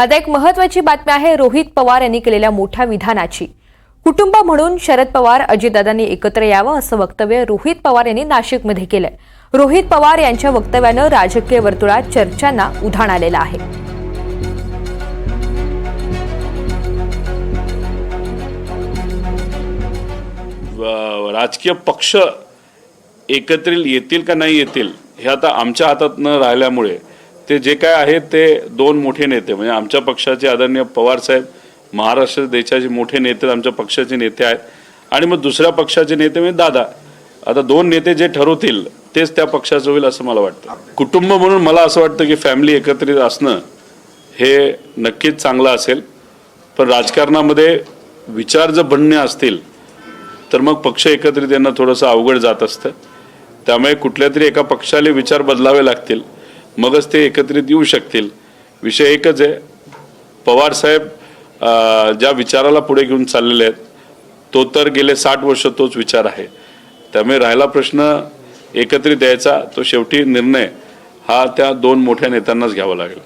आता एक महत्वाची बातमी आहे रोहित पवार यांनी केलेल्या मोठ्या विधानाची. कुटुंब म्हणून शरद पवार अजितदादांनी एकत्र यावं असं वक्तव्य रोहित पवार यांनी नाशिकमध्ये केलंय. रोहित पवार यांच्या वक्तव्यानं राजकीय वर्तुळात चर्चांना उधाण आलेलं आहे. राजकीय पक्ष एकत्र येतील का नाही येतील हे आता आमच्या हातात न राहिल्यामुळे ते जे काय आहेत ते दोन मोठे नेते म्हणजे आमच्या पक्षाचे आदरणीय पवार साहेब महाराष्ट्र देशाचे मोठे नेते आमच्या पक्षाचे नेते आहेत. आणि मग दुसऱ्या पक्षाचे नेते म्हणजे दादा. आता दोन नेते जे ठरवतील तेच त्या पक्षाचं होईल असं मला वाटतं. कुटुंब म्हणून मला असं वाटतं की फॅमिली एकत्रित असणं हे नक्कीच चांगलं असेल. पण राजकारणामध्ये विचार जर बनणे असतील तर मग पक्ष एकत्रित येणं थोडंसं अवघड जात असतं. त्यामुळे कुठल्या तरी एका पक्षाले विचार बदलावे लागतील. मगच ते एकत्रित येऊ शकतील. विषय एकच आहे. पवार साहेब ज्या विचाराला पुढे घेऊन चाललेले आहेत तो तर गेले साठ वर्ष तोच विचार आहे. त्यामुळे राहिला प्रश्न एकत्रित यायचा तो शेवटी निर्णय हा त्या दोन मोठ्या नेत्यांनाच घ्यावा लागेल.